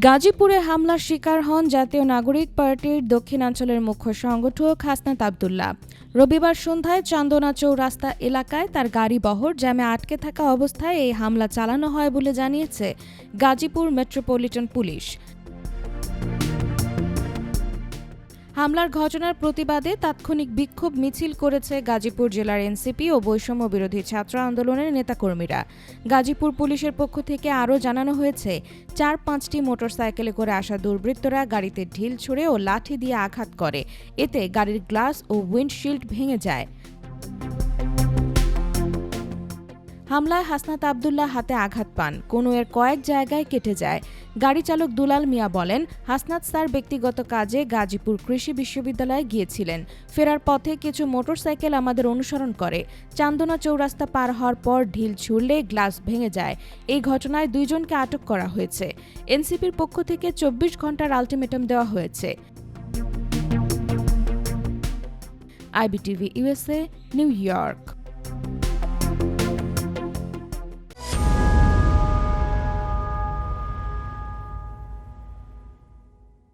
গাজীপুরে হামলার শিকার হন জাতীয় নাগরিক পার্টির দক্ষিণাঞ্চলের মুখ্য সংগঠক হাসনাত আবদুল্লাহ। রবিবার সন্ধ্যায় চান্দনা চৌরাস্তা এলাকায় তার গাড়ি বহর জ্যামে আটকে থাকা অবস্থায় এই হামলা চালানো হয় বলে জানিয়েছে গাজীপুর মেট্রোপলিটন পুলিশ। হামলার ঘটনার প্রতিবাদে তাৎক্ষণিক বিক্ষোভ মিছিল করেছে গাজীপুর জেলার এনসিপি ও বৈষম্য বিরোধী ছাত্র আন্দোলনের নেতাকর্মীরা। গাজীপুর পুলিশের পক্ষ থেকে আরও জানানো হয়েছে, চার পাঁচটি মোটরসাইকেলে করে আসা দুর্বৃত্তরা গাড়িতে ঢিল ছুড়ে ও লাঠি দিয়ে আঘাত করে। এতে গাড়ির গ্লাস ও উইন্ডশিল্ড ভেঙে যায়। হামলায় হাসনাত আবদুল্লাহ হাতে আঘাত পান। কোনো এর কয়েক জায়গায় কেটে যায়। গাড়ি চালক দুলাল মিয়া বলেন, হাসনাত স্যার ব্যক্তিগত কাজে গাজীপুর কৃষি বিশ্ববিদ্যালয়ে গিয়েছিলেন। ফেরার পথে কিছু মোটরসাইকেল আমাদের অনুসরণ করে। চান্দনা চৌরাস্তা পার হওয়ার পর ঢিল ছুড়লে গ্লাস ভেঙে যায়। এই ঘটনায় দুইজনকে আটক করা হয়েছে। এনসিপির পক্ষ থেকে চব্বিশ ঘণ্টার আলটিমেটাম দেওয়া হয়েছে। IBTV USA New York.